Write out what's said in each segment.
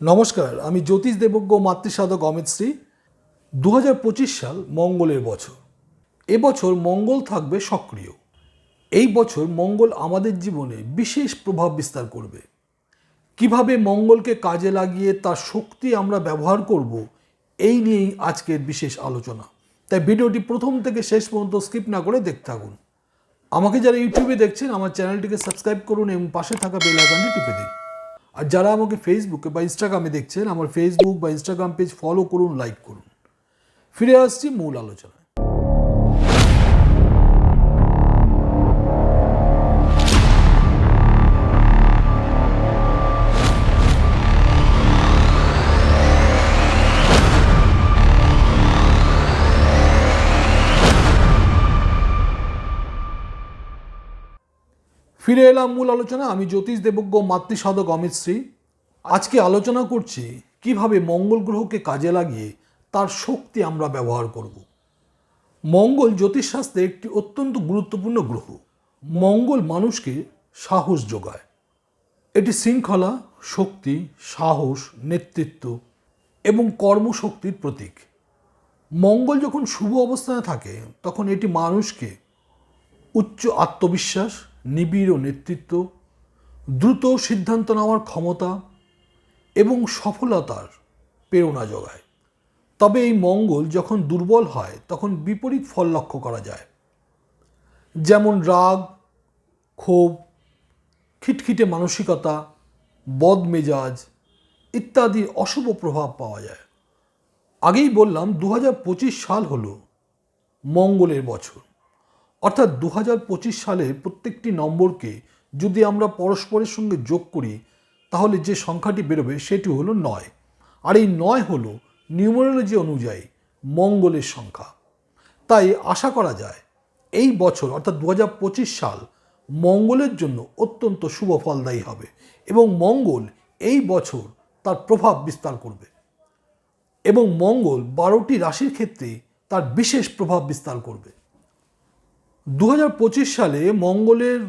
নমস্কার, আমি জ্যোতিষ দেবজ্ঞ মাতৃসাধক অমিত শ্রী। দু হাজার পঁচিশ সাল মঙ্গলের বছর। এবছর মঙ্গল থাকবে সক্রিয়। এই বছর মঙ্গল আমাদের জীবনে বিশেষ প্রভাব বিস্তার করবে। কীভাবে মঙ্গলকে কাজে লাগিয়ে তার শক্তি আমরা ব্যবহার করব, এই নিয়েই আজকের বিশেষ আলোচনা। তাই ভিডিওটি প্রথম থেকে শেষ পর্যন্ত স্কিপ না করে দেখতে থাকুন। আমাকে যারা ইউটিউবে দেখছেন, আমার চ্যানেলটিকে সাবস্ক্রাইব করুন এবং পাশে থাকা বেল আইকনটি টিপে দিন। আর যারা আমাকে ফেসবুকে বা ইনস্টাগ্রামে দেখছেন, আমার ফেসবুক বা ইনস্টাগ্রাম পেজ ফলো করুন লাইক করুন। ফিরে আসছি মূল আলোচনায়। ফিরে এলাম মূল আলোচনা। আমি জ্যোতিষ দেবজ্ঞ মাতৃসাধক অমিত শ্রী। আজকে আলোচনা করছি কীভাবে মঙ্গল গ্রহকে কাজে লাগিয়ে তার শক্তি আমরা ব্যবহার করব। মঙ্গল জ্যোতিষশাস্ত্রে একটি অত্যন্ত গুরুত্বপূর্ণ গ্রহ। মঙ্গল মানুষকে সাহস যোগায়। এটি শৃঙ্খলা, শক্তি, সাহস, নেতৃত্ব এবং কর্মশক্তির প্রতীক। মঙ্গল যখন শুভ অবস্থানে থাকে, তখন এটি মানুষকে উচ্চ আত্মবিশ্বাস নিবিড় নেতৃত্ব, দ্রুত সিদ্ধান্ত নেওয়ার ক্ষমতা এবং সফলতার প্রেরণা যোগায়। তবে এই মঙ্গল যখন দুর্বল হয়, তখন বিপরীত ফল লক্ষ্য করা যায়। যেমন রাগ, ক্ষোভ, খিটখিটে মানসিকতা, বদমেজাজ ইত্যাদি অশুভ প্রভাব পাওয়া যায়। আগেই বললাম দু হাজার পঁচিশ সাল হলো মঙ্গলের বছর। অর্থাৎ দু হাজার পঁচিশ সালের প্রত্যেকটি নম্বরকে যদি আমরা পরস্পরের সঙ্গে যোগ করি, তাহলে যে সংখ্যাটি বেরোবে সেটি হলো নয়। আর এই নয় হলো নিউমারোলজি অনুযায়ী মঙ্গলের সংখ্যা। তাই আশা করা যায় এই বছর, অর্থাৎ দু হাজার পঁচিশ সাল, মঙ্গলের জন্য অত্যন্ত শুভ ফলদায়ী হবে এবং মঙ্গল এই বছর তার প্রভাব বিস্তার করবে। এবং মঙ্গল বারোটি রাশির ক্ষেত্রে তার বিশেষ প্রভাব বিস্তার করবে। দু হাজার পঁচিশ সালে মঙ্গলের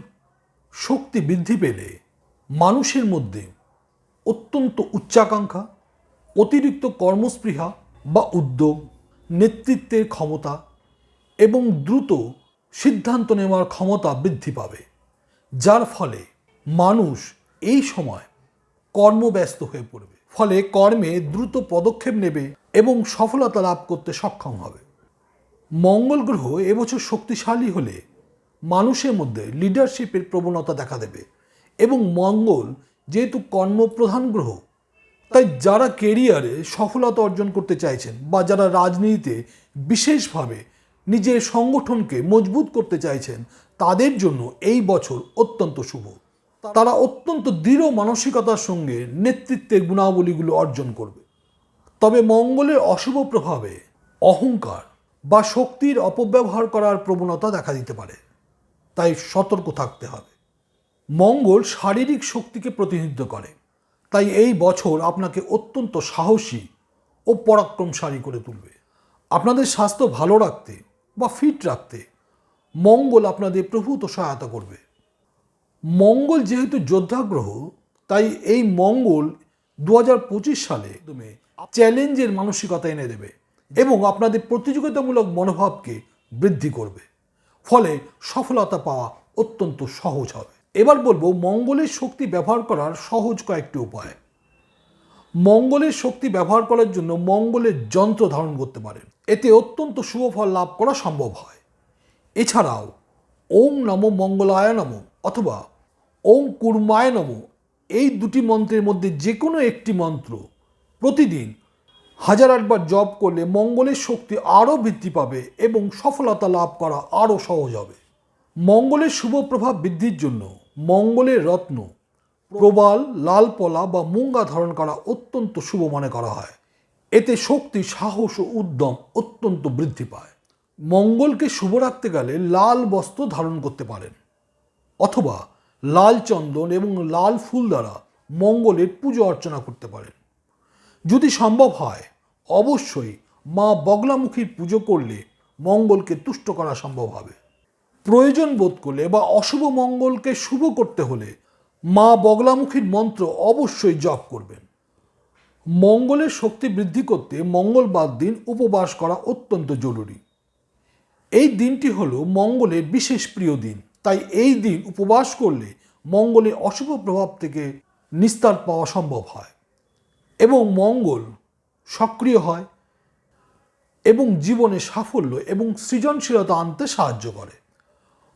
শক্তি বৃদ্ধি পেলে মানুষের মধ্যে অত্যন্ত উচ্চাকাঙ্ক্ষা, অতিরিক্ত কর্মস্পৃহা বা উদ্যোগ, নেতৃত্বের ক্ষমতা এবং দ্রুত সিদ্ধান্ত নেওয়ার ক্ষমতা বৃদ্ধি পাবে, যার ফলে মানুষ এই সময় কর্মব্যস্ত হয়ে পড়বে। ফলে কর্মে দ্রুত পদক্ষেপ নেবে এবং সফলতা লাভ করতে সক্ষম হবে। মঙ্গল গ্রহ এবছর শক্তিশালী হলে মানুষের মধ্যে লিডারশিপের প্রবণতা দেখা দেবে। এবং মঙ্গল যেহেতু কর্মপ্রধান গ্রহ, তাই যারা কেরিয়ারে সফলতা অর্জন করতে চাইছেন বা যারা রাজনীতিতে বিশেষভাবে নিজের সংগঠনকে মজবুত করতে চাইছেন, তাদের জন্য এই বছর অত্যন্ত শুভ। তারা অত্যন্ত দৃঢ় মানসিকতার সঙ্গে নেতৃত্বের গুণাবলীগুলো অর্জন করবে। তবে মঙ্গলের অশুভ প্রভাবে অহংকার বা শক্তির অপব্যবহার করার প্রবণতা দেখা দিতে পারে। তাই সতর্ক থাকতে হবে। মঙ্গল শারীরিক শক্তিকে প্রতিনিধিত্ব করে। তাই এই বছর আপনাকে অত্যন্ত সাহসী ও পরাক্রমশালী করে তুলবে। আপনাদের স্বাস্থ্য ভালো রাখতে বা ফিট রাখতে মঙ্গল আপনাদের প্রভূত সহায়তা করবে। মঙ্গল যেহেতু যোদ্ধাগ্রহ, তাই এই মঙ্গল দু হাজার পঁচিশ সালে চ্যালেঞ্জের মানসিকতা এনে দেবে। এবং আপনাদের প্রতিযোগিতামূলক মনোভাবকে বৃদ্ধি করবে। ফলে সফলতা পাওয়া অত্যন্ত সহজ হবে। এবার বলব, মঙ্গলের শক্তি ব্যবহার করার সহজ কয়েকটি উপায়। মঙ্গলের শক্তি ব্যবহার করার জন্য মঙ্গলের যন্ত্র ধারণ করতে পারেন। এতে অত্যন্ত শুভ ফল লাভ করা সম্ভব হয়। এছাড়াও, ওং নম মঙ্গলায় নম অথবা ওং কুর্মায় নম এই দুটি মন্ত্রের মধ্যে যে কোনো একটি মন্ত্র প্রতিদিন হাজার আটবার জপ করলে মঙ্গলের শক্তি আরও বৃদ্ধি পাবে এবং সফলতা লাভ করা আরও সহজ হবে। মঙ্গলের শুভ প্রভাব বৃদ্ধির জন্য মঙ্গলের রত্ন, প্রবাল, লাল পলা বা মুঙ্গা ধারণ করা অত্যন্ত শুভ মনে করা হয়। এতে শক্তি, সাহস ও উদ্যম অত্যন্ত বৃদ্ধি পায়। মঙ্গলকে শুভ রাখতে গেলে লাল বস্ত্র ধারণ করতে পারেন অথবা লাল চন্দন এবং লাল ফুল দ্বারা মঙ্গলের পুজো অর্চনা করতে পারেন। যদি সম্ভব হয়, অবশ্যই মা বগলামুখীর পুজো করলে মঙ্গলকে তুষ্ট করা সম্ভব হবে। প্রয়োজন বোধ করলে বা অশুভ মঙ্গলকে শুভ করতে হলে মা বগলামুখীর মন্ত্র অবশ্যই জপ করবেন। মঙ্গলের শক্তি বৃদ্ধি করতে মঙ্গলবার দিন উপবাস করা অত্যন্ত জরুরি। এই দিনটি হল মঙ্গলের বিশেষ প্রিয় দিন। তাই এই দিন উপবাস করলে মঙ্গলের অশুভ প্রভাব থেকে নিস্তার পাওয়া সম্ভব হয়। এবং মঙ্গল সক্রিয় হয় এবং জীবনে সাফল্য এবং সৃজনশীলতা আনতে সাহায্য করে।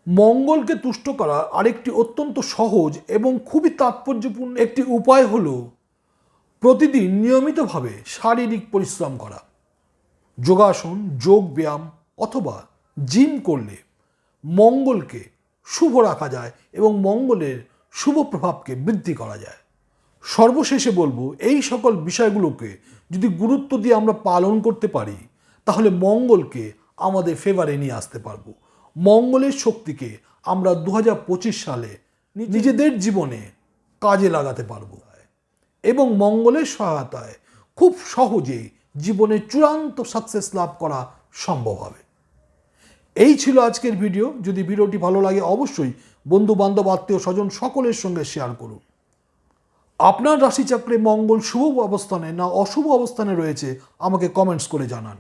মঙ্গলকে তুষ্ট করার আরেকটি অত্যন্ত সহজ এবং খুবই তাৎপর্যপূর্ণ একটি উপায় হলো প্রতিদিন নিয়মিতভাবে শারীরিক পরিশ্রম করা। যোগাসন, যোগ ব্যায়াম অথবা জিম করলে মঙ্গলকে শুভ রাখা যায় এবং মঙ্গলের শুভ প্রভাবকে বৃদ্ধি করা যায়। সর্বশেষে বলব এই সকল বিষয়গুলোকে যদি গুরুত্ব দিয়ে আমরা পালন করতে পারি তাহলে মঙ্গলকে আমাদের ফেভারে নিয়ে আসতে পারব। মঙ্গলের শক্তিকে আমরা দু হাজার পঁচিশ সালে নিজেদের জীবনে কাজে লাগাতে পারব। এবং মঙ্গলের সহায়তায় খুব সহজেই জীবনে চূড়ান্ত সাকসেস লাভ করা সম্ভব হবে। এই ছিল আজকের ভিডিও যদি ভিডিওটি ভালো লাগে অবশ্যই বন্ধু বান্ধব আত্মীয় স্বজন সকলের সঙ্গে শেয়ার করুন। আপনার রাশিচক্রে মঙ্গল শুভ অবস্থানে না অশুভ অবস্থানে রয়েছে, আমাকে কমেন্টস করে জানান।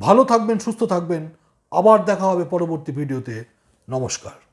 ভালো থাকবেন, সুস্থ থাকবেন। আবার দেখা হবে পরবর্তী ভিডিওতে। নমস্কার।